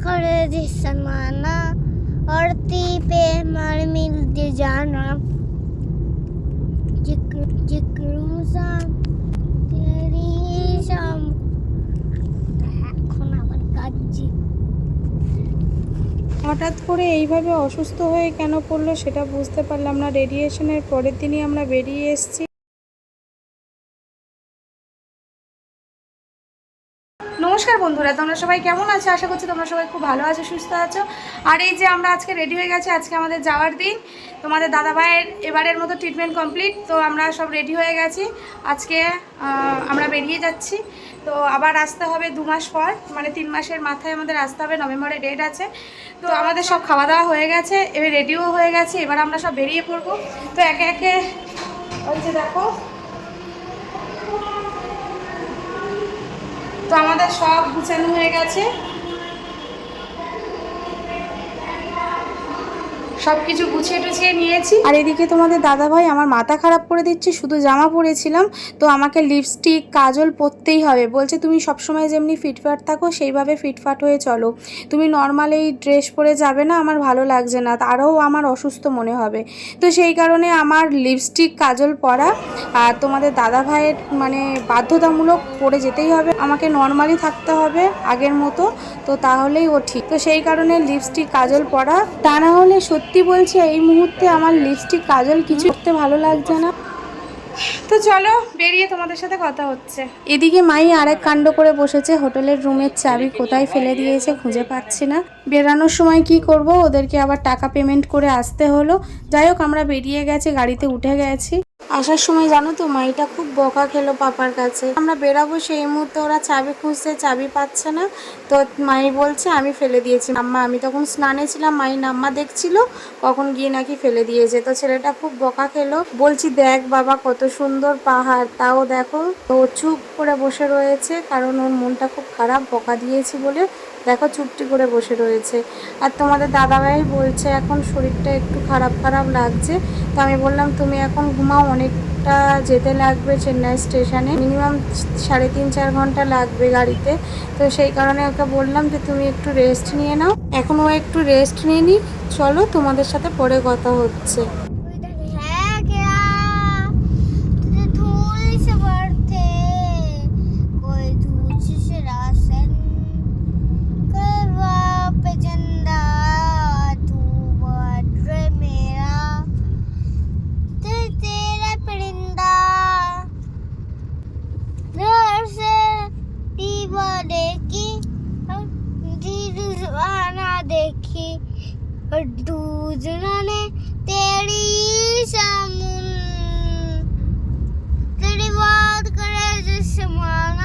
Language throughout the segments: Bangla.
करे जिसमाना औरती पे मर मिल दे जाना जिक्र जिक्र सा तेरी शाम এখন আবার কাঁদছি হঠাৎ করে এইভাবে অসুস্থ হয়ে কেন পড়লো সেটা বুঝতে পারলাম না রেডিয়েশনের পরের দিনই আমরা বেরিয়ে এসেছি বন্ধুরা, তোমরা সবাই কেমন আছো? আশা করছি তোমরা সবাই খুব ভালো আছো, সুস্থ আছো। আর এই যে আমরা আজকে রেডি হয়ে গেছি, আজকে আমাদের যাওয়ার দিন। তোমাদের দাদা ভাইয়ের এবারের মতো ট্রিটমেন্ট কমপ্লিট তো আমরা সব রেডি হয়ে গেছি। আজকে আমরা বেরিয়ে যাচ্ছি। তো আবার আসতে হবে দু মাস পর মানে তিন মাসের মাথায় আমাদের আসতে হবে নভেম্বরে ডেট আছে। তো আমাদের সব খাওয়া দাওয়া হয়ে গেছে, এবার রেডিও হয়ে গেছে, এবার আমরা সব বেরিয়ে পড়ব। তো একে একে যে দেখো তো আমাদের সব গুছানো হয়ে গেছে। সব কিছু গুছিয়ে টুছিয়ে নিয়েছি। আর এদিকে তোমাদের দাদা ভাই আমার মাথা খারাপ করে দিচ্ছে, শুধু জামা পরেছিলাম, তো আমাকে লিপস্টিক কাজল পরতেই হবে। বলছে, তুমি সবসময় যেমনি ফিটফাট থাকো, সেইভাবে ফিটফাট হয়ে চলো। তুমি নর্মাল এই ড্রেস পরে যাবে না, আমার ভালো লাগছে না তারও আমার অসুস্থ মনে হবে। তো সেই কারণে আমার লিপস্টিক কাজল পরা, আর তোমাদের দাদা ভাইয়ের মানে বাধ্যতামূলক পরে যেতেই হবে। আমাকে নর্মালি থাকতে হবে আগের মতো, তো তাহলেই ও ঠিক। তো সেই কারণে লিপস্টিক কাজল পরা, তা না হলে সত্যি বলছি এই মুহূর্তে আমার লিপস্টিক কাজল কিছু করতে ভালো লাগছে না। তো চলো বেরিয়ে তোমাদের সাথে কথা হচ্ছে। এদিকে মাই আরেক কাণ্ড করে বসেছে হোটেলের রুমের চাবি কোথায় ফেলে দিয়েছে খুঁজে পাচ্ছি না। বেরানোর সময় কি করব? ওদেরকে আবার টাকা পেমেন্ট করে আসতে হলো। যাই হোক আমরা বেরিয়ে গেছি গাড়িতে উঠে গেছি। আসার সময় জানো তো, মাইটা খুব বকা খেলো পাপার কাছে। আমরা বেরাবো সেই মুহূর্তে, ওরা চাবি খুঁজছে, চাবি পাচ্ছে না। তো মাই বলছে, আমি ফেলে দিয়েছি। আম্মা, আমি তখন স্নানে ছিলাম, মাই নাম্মা দেখছিল, কখন গিয়ে নাকি ফেলে দিয়েছে। তো ছেলেটা খুব বকা খেলো। বলছি, দেখ বাবা, কত সুন্দর পাহাড়। তাও দেখো। ও চুপ করে বসে রয়েছে, কারণ ওর মনটা খুব খারাপ, বকা দিয়েছি বলে দেখো চুপটি করে বসে রয়েছে। আর তোমাদের দাদাভাই বলছে, এখন শরীরটা একটু খারাপ খারাপ লাগছে। তো আমি বললাম, তুমি এখন ঘুমাও, অনেকটা যেতে লাগবে চেন্নাই স্টেশনে। মিনিমাম সাড়ে তিন চার ঘণ্টা লাগবে গাড়িতে। তো সেই কারণে ওকে বললাম যে, তুমি একটু রেস্ট নিয়ে নাও। এখন ও একটু রেস্ট নিয়ে নিক, চলো তোমাদের সাথে পরে কথা হচ্ছে। गुजरन तेरी शामुन तेरी बात करे जिस माना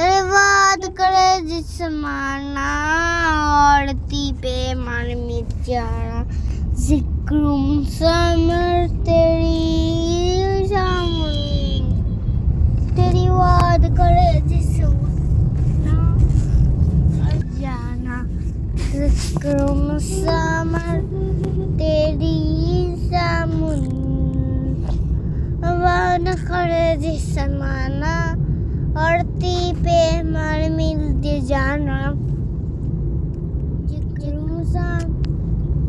बर्बाद करे जिसमाना औरती पे मन में जिक्रुम समर तेरी शामन तेरी वाद करे जिसमाना जाना। जिक्रुम समर तेरी शामन वाद करे जिसमाना और ती पे मर मिलते जाना जिक्रू साम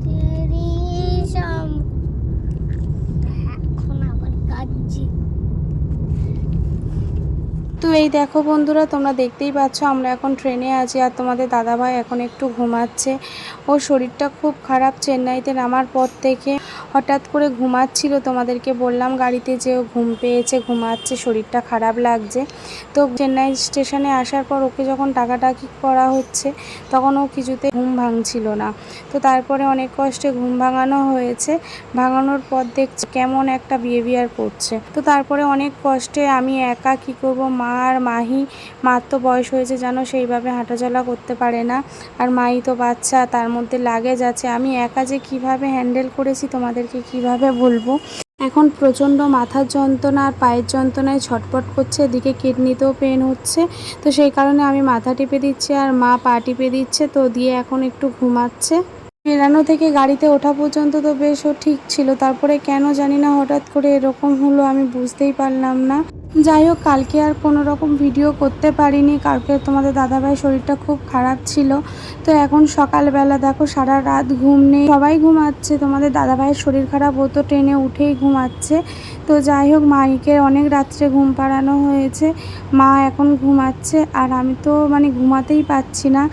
तेरी शाम এখন আবার কাঁদছি তো এই দেখো বন্ধুরা তোমরা দেখতেই পাচ্ছ আমরা এখন ট্রেনে আছি আর তোমাদের দাদাভাই এখন একটু ঘুমাচ্ছে ওর শরীরটা খুব খারাপ চেন্নাইতে নামার পর থেকে হঠাৎ করে ঘুমাচ্ছিল, তোমাদেরকে বললাম গাড়িতে যে ঘুম পেয়েছে, ঘুমাচ্ছে, শরীরটা খারাপ লাগছে। তো চেন্নাই স্টেশনে আসার পর ওকে যখন টাকাটাকি করা হচ্ছে, তখন ও কিছুতে ঘুম ভাঙছিল না। তো তারপরে অনেক কষ্টে ঘুম ভাঙানো হয়েছে। ভাঙানোর পর দেখছি কেমন একটা বিহেভিয়ার করছে। তো তারপরে অনেক কষ্টে আমি একা কি করব, মা আর মাহি, মার তো বয়স হয়েছে জানো সেইভাবে হাঁটাচলা করতে পারে না। আর মাই তো বাচ্চা, তার মধ্যে লাগেজ আছে। আমি একা যে কীভাবে হ্যান্ডেল করেছি তোমাদেরকে কীভাবে বলব? এখন প্রচণ্ড মাথার যন্ত্রণা আর পায়ের যন্ত্রণায় ছটপট করছে, এদিকে কিডনিতেও পেন হচ্ছে। তো সেই কারণে আমি মাথা টিপে দিচ্ছি আর মা পা টিপে দিচ্ছে, তো দিয়ে এখন একটু ঘুমাচ্ছে। বেরানো থেকে গাড়িতে ওঠা পর্যন্ত তো বেশ ও ঠিক ছিল, তারপরে কেন জানি না হঠাৎ করে এরকম হলো আমি বুঝতেই পারলাম না। যাই হোক, কালকে আর কোনো রকম ভিডিও করতে পারিনি। কালকে তোমাদের দাদাভাই শরীরটা খুব খারাপ ছিল। তো এখন সকালবেলা দেখো, সারা রাত ঘুম নেই। সবাই ঘুমাচ্ছে। তোমাদের দাদাভাইয়ের শরীর খারাপ হতো ট্রেনে উঠেই ঘুমাচ্ছে। তো যাই হোক মাইকে অনেক রাত্রে ঘুম পাড়ানো হয়েছে। মা এখন ঘুমাচ্ছে আর আমি তো মানে ঘুমাতেই পাচ্ছি না।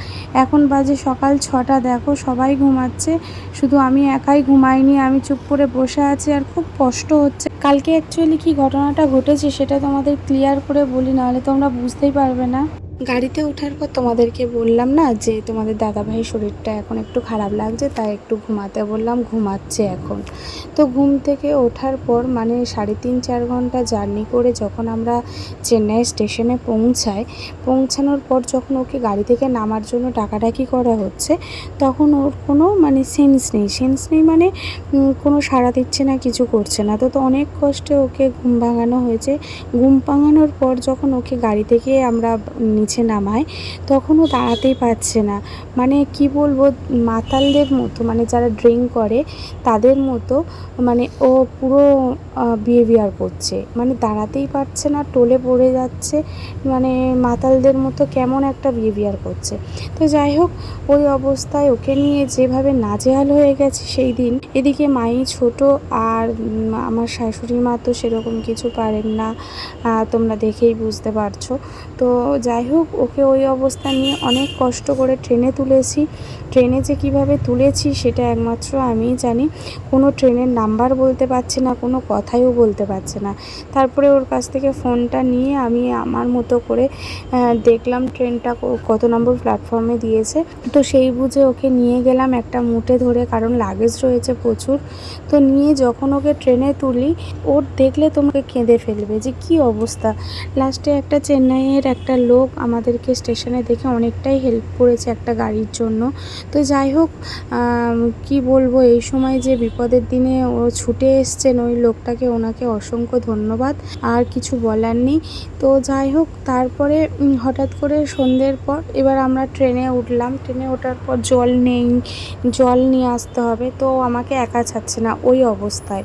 এখন বাজে সকাল ছটা, দেখো সবাই ঘুমাচ্ছে। শুধু আমি একাই ঘুমাইনি, আমি চুপ করে বসে আছি আর খুব কষ্ট হচ্ছে। কালকে অ্যাকচুয়ালি কি ঘটনাটা ঘটেছে সেটা তোমাদের ক্লিয়ার করে বলি, নাহলে তোমরা বুঝতেই পারবে না। গাড়িতে ওঠার পর তোমাদেরকে বললাম না যে তোমাদের দাদাভাই শরীরটা এখন একটু খারাপ লাগছে, তাই একটু ঘুমাতে বললাম, ঘুমাচ্ছে এখন। তো ঘুম থেকে ওঠার পর মানে সাড়ে তিন চার ঘণ্টা জার্নি করে যখন আমরা চেন্নাই স্টেশনে পৌঁছাই, পৌঁছানোর পর যখন ওকে গাড়ি থেকে নামার জন্য টাকাটাকি করা হচ্ছে, তখন ওর কোনো মানে সেন্স নেই। সেন্স নেই মানে কোনো সাড়া দিচ্ছে না, কিছু করছে না। তো তো অনেক কষ্টে ওকে ঘুম ভাঙানো হয়েছে। ঘুম ভাঙানোর পর যখন ওকে গাড়ি থেকে আমরা নিচে নামাই তখন ও দাঁড়াতেই পারছে না। মানে কি বলব, মাতালদের মতো মানে যারা ড্রিঙ্ক করে, তাদের মতো মানে ও পুরো বিহেভিয়ার করছে। মানে দাঁড়াতেই পারছে না, টোলে পড়ে যাচ্ছে মানে মাতালদের মতো কেমন একটা বিহেভিয়ার করছে। তো যাই হোক, ওই অবস্থায় ওকে নিয়ে যেভাবে নাজেহাল হয়ে গেছে সেই দিন, এদিকে মাই ছোট আর আমার শাশুড়ি মা তো সেরকম কিছু পারেন না তোমরা দেখেই বুঝতে পারছ। তো যাই হোক ওকে ওই অবস্থা নিয়ে অনেক কষ্ট করে ট্রেনে তুলেছি। ট্রেনে যে কীভাবে তুলেছি সেটা একমাত্র আমিই জানি। কোনো ট্রেনের নাম্বার বলতে পারছে না, কোনো কথাইও বলতে পারছে না। তারপরে ওর কাছ থেকে ফোনটা নিয়ে আমি আমার মতো করে দেখলাম ট্রেনটা কত নম্বর প্ল্যাটফর্মে দিয়েছে। তো সেই বুঝে ওকে নিয়ে গেলাম একটা মুঠে ধরে, কারণ লাগেজ রয়েছে প্রচুর। তো নিয়ে যখন ওকে ট্রেনে তুলি, ওর দেখলে তোমাকে কেঁদে ফেলবে যে কি অবস্থা। লাস্টে একটা চেন্নাইয়ের একটা লোক আমাদেরকে স্টেশনে দেখে অনেকটাই হেল্প করেছে একটা গাড়ির জন্য। তো যাই হোক কি বলব, এই সময় যে বিপদের দিনে ও ছুটে এসছেন ওই লোকটাকে ওনাকে অসংখ্য ধন্যবাদ, আর কিছু বলার নেই। তো যাই হোক, তারপরে হঠাৎ করে সন্ধ্যের পর এবার আমরা ট্রেনে উঠলাম। ট্রেনে ওঠার পর জল নেই, জল নিয়ে আসতে হবে। তো আমাকে একা ছাড়ছে না, ওই অবস্থায়।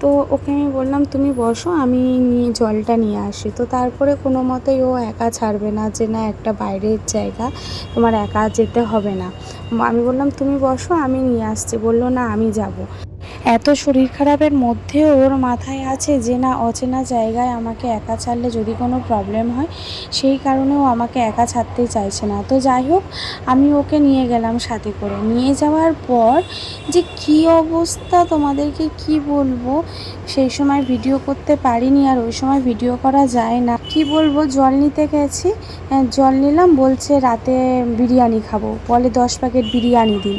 তো ওকে আমি বললাম, তুমি বসো, আমি জলটা নিয়ে আসি। তো তারপরে কোনো মতেই ও একা ছাড়বে না যে না, একটা বাইরের জায়গা, তোমার একা যেতে হবে না। আমি বললাম, তুমি বসো, আমি নিয়ে আসছি। বলল, না, আমি যাব। এত শরীর খারাপের মধ্যেও ওর মাথায় আছে যে না অচেনা জায়গায় আমাকে একা ছাড়লে যদি কোনো প্রবলেম হয় সেই কারণেও আমাকে একা ছাড়তেই চাইছে না। তো যাই হোক আমি ওকে নিয়ে গেলাম সাথে করে। নিয়ে যাওয়ার পর যে কি অবস্থা তোমাদেরকে কি বলব? সেই সময় ভিডিও করতে পারিনি আর ওই সময় ভিডিও করা যায় না। কি বলব? জল নিতে গেছি। হ্যাঁ, জল নিলাম বলছে রাতে বিরিয়ানি খাব। বলে দশ প্যাকেট বিরিয়ানি দিন।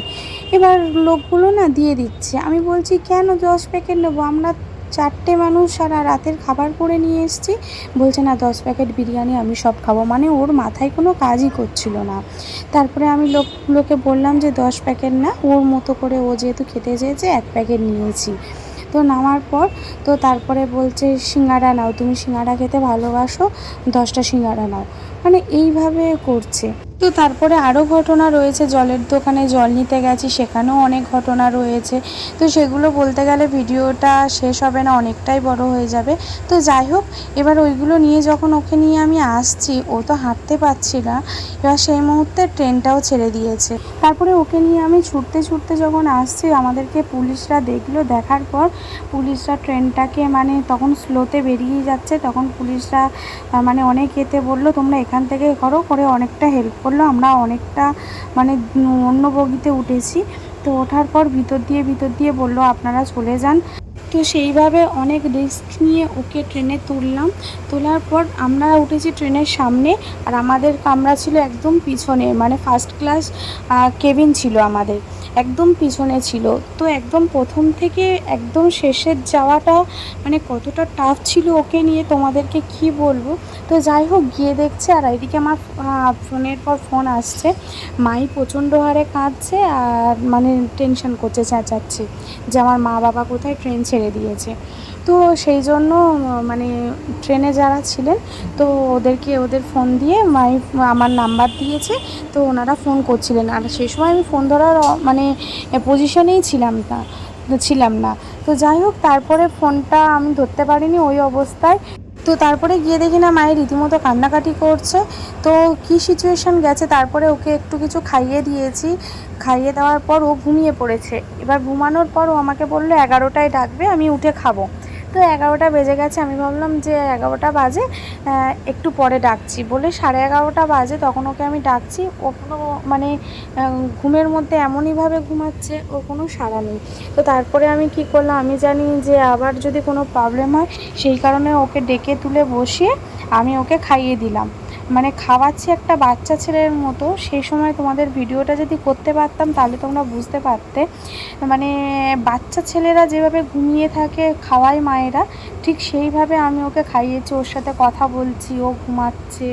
এবার লোকগুলো না দিয়ে দিচ্ছে। আমি বলছি, কেন দশ প্যাকেট নেব? আমরা চারটে মানুষ সারা রাতের খাবার করে নিয়ে এসেছি। বলছে, না, দশ প্যাকেট বিরিয়ানি আমি সব খাব। মানে ওর মাথায় কোনো কাজই করছিল না। তারপরে আমি লোকগুলোকে বললাম যে, দশ প্যাকেট না, ওর মতো করে ও যেহেতু খেতে চেয়েছে, এক প্যাকেট নিয়েছি। তো নামার পর, তো তারপরে বলছে সিঙ্গাড়া নাও, তুমি সিঙ্গাড়া খেতে ভালোবাসো, দশটা সিঙ্গাড়া নাও। মানে এইভাবে করছে। তো তারপরে আরও ঘটনা রয়েছে, জলের দোকানে জল নিতে গেছি, সেখানেও অনেক ঘটনা রয়েছে। তো সেগুলো বলতে গেলে ভিডিওটা শেষ হবে না, অনেকটাই বড় হয়ে যাবে। তো যাই হোক, এবার ওইগুলো নিয়ে যখন ওকে নিয়ে আমি আসছি, ও তো হাঁটতে পারছি না, এবার সেই মুহূর্তে ট্রেনটাও ছেড়ে দিয়েছে। তারপরে ওকে নিয়ে আমি ছুটতে ছুটতে যখন আসছি, আমাদেরকে পুলিশরা দেখল, দেখার পর পুলিশরা ট্রেনটাকে মানে তখন স্লোতে বেরিয়ে যাচ্ছে, তখন পুলিশরা মানে অনেক এতে বলল, তোমরা এখান থেকে করো, করে অনেকটা হেল্প করল, আমরা অনেকটা মানে অন্য বগিতে উঠেছি। তো ওঠার পর ভিতর দিয়ে ভিতর দিয়ে বলল, আপনারা চলে যান। তো সেইভাবে অনেক রিস্ক নিয়ে ওকে ট্রেনে তুললাম। তোলার পর আমরা উঠেছি ট্রেনের সামনে আর আমাদের কামরা ছিল একদম পিছনে মানে ফার্স্ট ক্লাস কেবিন ছিল আমাদের, একদম পিছনে ছিল। তো একদম প্রথম থেকে একদম শেষের যাওয়াটা মানে কতটা টাফ ছিল ওকে নিয়ে তোমাদেরকে কি বলব? তো যাই হোক, গিয়ে দেখছে আর এইদিকে আমার ফোনের পর ফোন আসছে। মাই প্রচণ্ড হারে কাঁদছে আর মানে টেনশন করছে, চেঁচাচ্ছে যে আমার মা বাবা কোথায় ট্রেন ছেড়ে দিয়েছে। তো সেই জন্য মানে ট্রেনে যারা ছিলেন, তো ওদেরকে, ওদের ফোন দিয়ে মাই, আমার নাম্বার দিয়েছে, তো ওনারা ফোন করছিলেন। আর সেই সময় আমি ফোন ধরার মানে পজিশনেই ছিলাম না ছিলাম না। তো যাই হোক, তারপরে ফোনটা আমি ধরতে পারিনি, ওই অবস্থায় তো তারপরে গিয়ে দেখি না, মায়ের রীতিমতো কান্নাকাটি করছে। তো কি সিচুয়েশান গেছে? তারপরে ওকে একটু কিছু খাইয়ে দিয়েছি। খাইয়ে দেওয়ার পর ও ঘুমিয়ে পড়েছে। এবার ঘুমানোর পর ও আমাকে বলল, এগারোটায় ডাকবে, আমি উঠে খাব। তো এগারোটা বেজে গেছে। আমি ভাবলাম যে এগারোটা বাজে একটু পরে ডাকছি। বলে সাড়ে এগারোটা বাজে, তখন ওকে আমি ডাকছি। ও কোনো মানে ঘুমের মধ্যে এমনইভাবে ঘুমাচ্ছে ও কোনো সাড়া নেই। তো তারপরে আমি কি করলাম, আমি জানি যে আবার যদি কোনো প্রবলেম হয়, সেই কারণে ওকে ডেকে তুলে বসিয়ে আমি ওকে খাইয়ে দিলাম। মানে খাওয়াচ্ছি একটা বাচ্চা ছেলের মতো, সেই সময় তোমাদের ভিডিওটা যদি করতে পারতাম তাহলে তোমরা বুঝতে পারতে। মানে বাচ্চা ছেলেরা যেভাবে ঘুমিয়ে থাকে খাওয়ায় মায়েরা, ঠিক সেইভাবে আমি ওকে খাইয়েছি, ওর সাথে কথা বলছি, ও ঘুমাচ্ছে।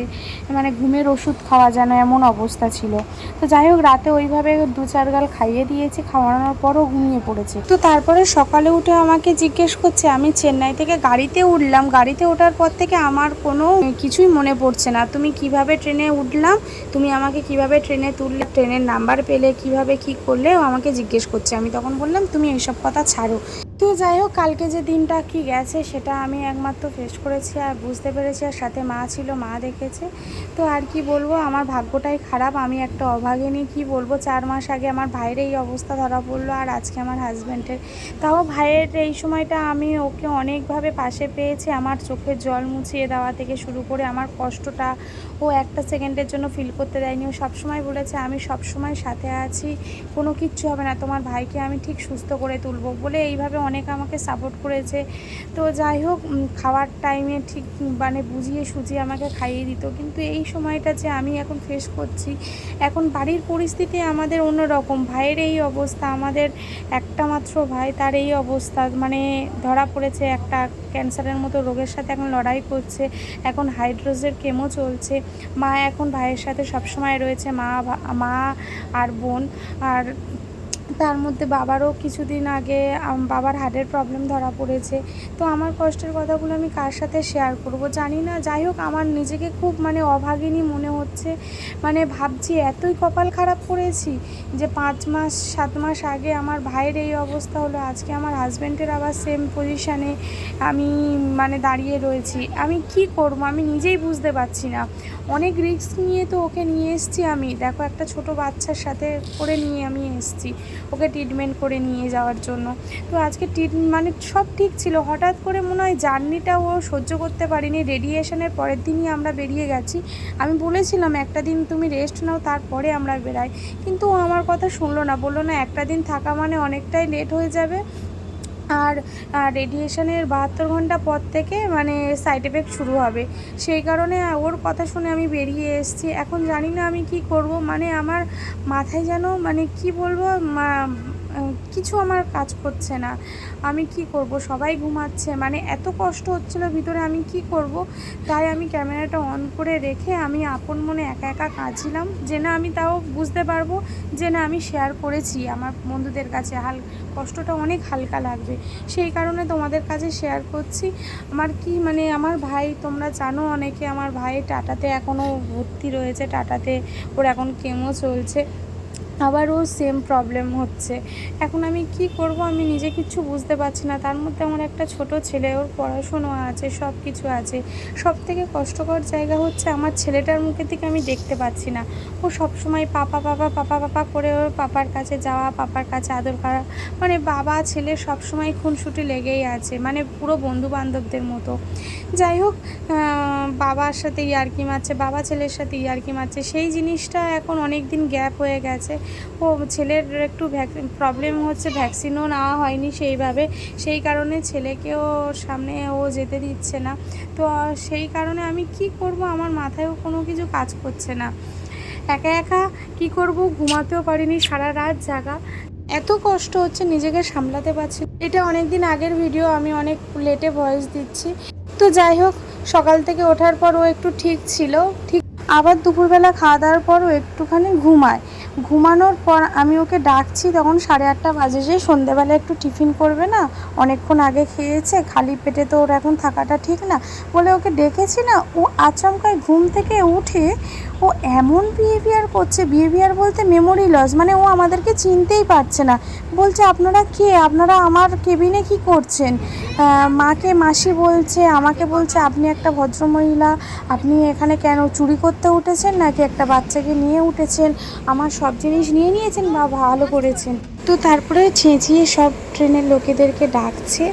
মানে ঘুমের ওষুধ খাওয়া যেন এমন অবস্থা ছিল। তো যাই হোক, রাতে ওইভাবে দু চার গাল খাইয়ে দিয়েছি, খাওয়ানোর পরও ঘুমিয়ে পড়েছে। তো তারপরে সকালে উঠে আমাকে জিজ্ঞেস করছে, আমি চেন্নাই থেকে গাড়িতে উঠলাম। গাড়িতে ওঠার পর থেকে আমার কোনো কিছুই মনে পড়ছে না। তুমি কীভাবে ট্রেনে উঠলাম? তুমি আমাকে কীভাবে ট্রেনে তুললে? ট্রেনের নাম্বার পেলে কীভাবে কি করলে ও আমাকে জিজ্ঞেস করছে। আমি তখন বললাম, তুমি এইসব কথা ছাড়ো। তো যাই হোক, কালকে যে দিনটা কি গেছে সেটা আমি একমাত্র ফেস করেছি আর বুঝতে পেরেছি আর সাথে মা ছিল, মা দেখেছে। তো আর কি বলব, আমার ভাগ্যটাই খারাপ। আমি একটা অভাগিনী, কি বলব, চার মাস আগে আমার ভাইয়ের এই অবস্থা ধরা পড়ল আর আজকে আমার হাজব্যান্ডের তাও ভাইয়ের এই সময়টা আমি ওকে অনেকভাবে পাশে পেয়েছি। আমার চোখের জল মুছিয়ে দেওয়া থেকে শুরু করে আমার কষ্টটা ও একটা সেকেন্ডের জন্য ফিল করতে দেয়নি। ও সবসময় বলেছে, আমি সবসময় সাথে আছি, কোনো কিচ্ছু হবে না, তোমার ভাইকে আমি ঠিক সুস্থ করে তুলবো বলে এইভাবে অনেক আমাকে সাপোর্ট করেছে। তো যাই হোক খাওয়ার টাইমে ঠিক মানে বুঝিয়ে সুঝিয়ে আমাকে খাইয়ে দিত। কিন্তু এই সময়টা যে আমি এখন ফেস করছি, এখন বাড়ির পরিস্থিতি আমাদের অন্যরকম। ভাইয়ের এই অবস্থা, আমাদের একটা মাত্র ভাই, তার এই অবস্থা। মানে ধরা পড়েছে একটা ক্যান্সারের মতো রোগের সাথে এখন লড়াই করছে, এখন হাইড্রোজের কেমো চলছে। মা এখন ভাইয়ের সাথে সবসময় রয়েছে, মা ভা- মা আর বোন আর তার মধ্যে বাবারও কিছুদিন আগে বাবার হার্টের প্রবলেম ধরা পড়েছে। তো আমার কষ্টের কথাগুলো আমি কার সাথে শেয়ার করব জানি না। যাই হোক, আমার নিজেকে খুব মানে অভাগিনী মনে হচ্ছে। মানে ভাবছি, এতই কপাল খারাপ করেছি যে পাঁচ মাস, সাত মাস আগে আমার ভাইয়ের এই অবস্থা হলো। আজকে আমার হাজব্যান্ডের আবার সেম পজিশানে আমি মানে দাঁড়িয়ে রয়েছি। আমি কি করব? আমি নিজেই বুঝতে পারছি না। অনেক রিস্ক নিয়ে তো ওকে নিয়ে এসেছি আমি। দেখো, একটা ছোট বাচ্চার সাথে করে নিয়ে আমি এসেছি। ওকে ট্রিটমেন্ট করে নিয়ে যাওয়ার জন্য। তো আজকে ট্রিট মানে সব ঠিক ছিল। হঠাৎ করে মনে হয় জার্নিটা ও সহ্য করতে পারিনি। রেডিয়েশনের পরের দিনই আমরা বেরিয়ে গেছি। আমি বলেছিলাম, একটা দিন তুমি রেস্ট নাও, তারপরে আমরা বেরাই। কিন্তু ও আমার কথা শুনলো না। বলল, না, একটা দিন থাকা মানে অনেকটাই লেট হয়ে যাবে। আর রেডিয়েশনের বাহাত্তর ঘণ্টা পর থেকে মানে সাইড এফেক্ট শুরু হবে। সেই কারণে ওর কথা শুনে আমি বেরিয়ে এসেছি। এখন জানি না আমি কি করব। মানে আমার মাথায় যেন মানে কি বলব কিছু আমার কাজ করছে না। আমি কি করব? সবাই ঘুমাচ্ছে। মানে এত কষ্ট হচ্ছিল ভিতরে আমি কি করব? তাই আমি ক্যামেরাটা অন করে রেখে আমি আপন মনে একা একা কাঁদছিলাম। যে না, আমি তাও বুঝতে পারব যে না, আমি শেয়ার করেছি। আমার বন্ধুদের কাছে হাল, কষ্টটা অনেক হালকা লাগবে। সেই কারণে তোমাদের কাছে শেয়ার করছি। আমার কি মানে আমার ভাই, তোমরা জানো অনেকে, আমার ভাই টাটাতে এখনও ভর্তি রয়েছে। টাটাতে ওর এখন কেমো চলছে। আবারও সেম প্রবলেম হচ্ছে। এখন আমি কি করব? আমি নিজে কিচ্ছু বুঝতে পারছি না। তার মধ্যে আমার একটা ছোট ছেলে, ওর পড়াশুনো আছে সব কিছু আছে। সব থেকে কষ্টকর জায়গা হচ্ছে আমার ছেলেটার মুখের থেকে আমি দেখতে পাচ্ছি না। ও সব সময় পাপা পাপা পাপা পাপা করে ওর পাপার কাছে যাওয়া, পাপার কাছে আদর করা। মানে বাবা, ছেলে সব সময় খুনসুটি লেগেই আছে। মানে পুরো বন্ধু বান্ধবদের মতো। যাই হোক বাবার সাথে ইয়ার্কি মারছে, বাবা ছেলের সাথে ইয়ার্কি মারছে। সেই জিনিসটা এখন অনেক দিন গ্যাপ হয়ে গেছে। ও ছেলের একটু প্রবলেম হচ্ছে ভ্যাকসিনও নেওয়া হয়নি সেইভাবে। সেই কারণে ছেলেকেও সামনে ও যেতে দিচ্ছে না। তো সেই কারণে আমি কি করব? আমার মাথায়ও কোনো কিছু কাজ করছে না। একা একা কি করব? ঘুমাতেও পারিনি, সারা রাত জাগা। এত কষ্ট হচ্ছে নিজেকে সামলাতে পারছি। এটা অনেক দিন আগের ভিডিও আমি অনেক লেটে ভয়েস দিচ্ছি। তো যাই হোক, সকাল থেকে ওঠার পর ও একটু ঠিক ছিল, ঠিক আবার দুপুরবেলা খাওয়া দাওয়ার পর ও একটুখানি ঘুমায়। ঘুমানোর পর আমি ওকে ডাকছি, তখন সাড়ে আটটা বাজে যে, সন্ধেবেলা একটু টিফিন করবে না? অনেকক্ষণ আগে খেয়েছে, খালি পেটে তো ওর এখন থাকাটা ঠিক না। বলে ওকে ডেকেছি না, ও আচমকায় ঘুম থেকে উঠে ও এমন বিহেভিয়ার করছে বিহেভিয়ার বলতে মেমোরি লস মানে ও আমাদেরকে চিনতেই পারছে না। বলছে, আপনারা কে? আপনারা আমার কেবিনে কি করছেন? মাকে মাসি বলছে, আমাকে বলছে, আপনি একটা ভদ্রমহিলা, আপনি এখানে কেন চুরি করতে উঠেছেন? নাকি একটা বাচ্চাকে নিয়ে উঠেছেন? আমার সব জিনিস নিয়ে নিয়েছেন বা ভালো করেছেন? তো তারপরে চেঁচিয়ে সব ট্রেনের লোকেদেরকে ডাকছে।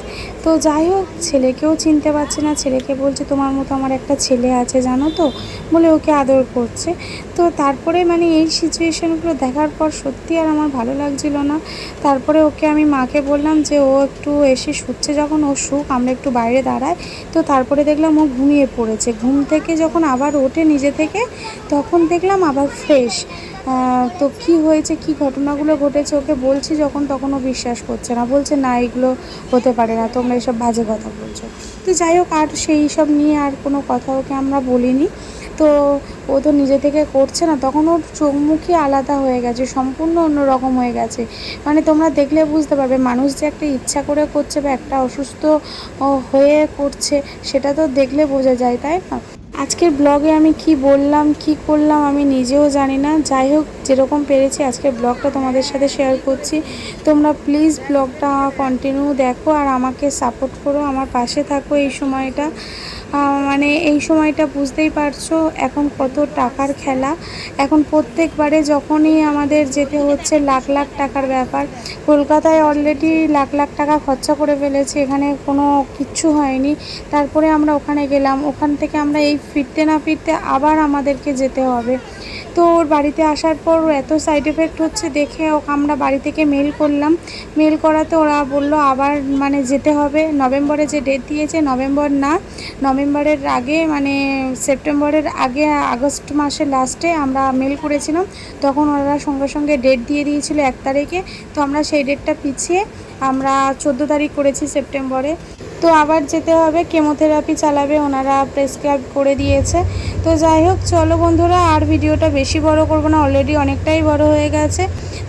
তো যাই হোক, ছেলেকেও চিনতে পারছে না। ছেলেকে বলছে, তোমার মতো আমার একটা ছেলে আছে, জানো তো? বলে ওকে আদর করছে। তো তারপরে মানে এই সিচুয়েশানগুলো দেখার পর সত্যি আর আমার ভালো লাগছিল না। তারপরে ওকে আমি মাকে বললাম যে, ও একটু এসে শুচ্ছে যখন, ও শুক, আমরা একটু বাইরে দাঁড়াই। তো তারপরে দেখলাম ও ঘুমিয়ে পড়েছে। ঘুম থেকে যখন আবার ওঠে নিজে থেকে, তখন দেখলাম আবার ফ্রেশ তো কি হয়েছে, কি ঘটনাগুলো ঘটেছে, ওকে বলছি যখন, তখন ও বিশ্বাস করছে না। বলছে, না, এগুলো হতে পারে না, তোমরা এসব বাজে কথা বলছো। তো যাই হোক, আর সেই সব নিয়ে আর কোনো কথা ওকে আমরা বলিনি। তো ও তো নিজে থেকে করছে না, তখন ওর চোখ মুখই আলাদা হয়ে গেছে, সম্পূর্ণ অন্যরকম হয়ে গেছে। মানে তোমরা দেখলে বুঝতে পারবে, মানুষ যে একটা ইচ্ছা করে করছে বা একটা অসুস্থ হয়ে করছে, সেটা তো দেখলে বোঝা যায়, তাই না? আজকের ব্লগে আমি কি বললাম, কি করলাম আমি নিজেও জানি না। যাই হোক, যেরকম পেরেছি আজকের ব্লগটা তোমাদের সাথে শেয়ার করছি। তোমরা প্লিজ ব্লগটা কন্টিনিউ দেখো আর আমাকে সাপোর্ট করো, আমার পাশে থাকো এই সময়টা। মানে এই সময়টা বুঝতেই পারছ, এখন কত টাকার খেলা। এখন প্রত্যেকবারে যখনই আমাদের যেতে হচ্ছে লাখ লাখ টাকার ব্যাপার, কলকাতায় অলরেডি লাখ লাখ টাকা খরচা করে ফেলেছে, এখানে কোনো কিচ্ছু হয়নি। তারপরে আমরা ওখানে গেলাম, ওখান থেকে আমরা এই ফিরতে না ফিরতে আবার আমাদেরকে যেতে হবে। তো ওর বাড়িতে আসার পর এত সাইড এফেক্ট হচ্ছে দেখে ওকে আমরা বাড়ি থেকে মেল করলাম। মেল করাতে ওরা বলল আবার মানে যেতে হবে। নভেম্বরে যে ডেট দিয়েছে, নভেম্বর না, নভেম্বরের আগে মানে সেপ্টেম্বরের আগে, আগস্ট মাসের লাস্টে আমরা মেল করেছিলাম। তখন ওরা সঙ্গে সঙ্গে ডেট দিয়ে দিয়েছিল এক তারিখে। তো আমরা সেই ডেটটা পিছিয়ে আমরা চোদ্দ তারিখ করেছি সেপ্টেম্বরে। তো আবার যেতে হবে, কেমোথেরাপি চালাবে, ওনারা প্রেসক্রাইব করে দিয়েছে। তো যাই হোক, চলো বন্ধুরা, আর ভিডিওটা বেশি বড় করব না অলরেডি অনেকটাই বড় হয়ে গেছে।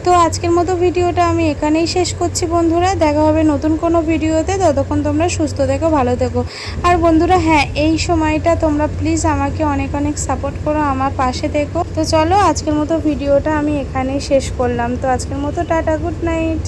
তো আজকের মতো ভিডিওটা আমি এখানেই শেষ করছি বন্ধুরা, দেখা হবে নতুন কোনো ভিডিওতে, ততক্ষণ তোমরা সুস্থ থেকো, ভালো থেকো। আর বন্ধুরা হ্যাঁ এই সময়টা তোমরা প্লিজ আমাকে অনেক অনেক সাপোর্ট করো, আমার পাশে থেকো। তো চলো, আজকের মতো ভিডিওটা আমি এখানেই শেষ করলাম। তো আজকের মতো টাটা গুড নাইট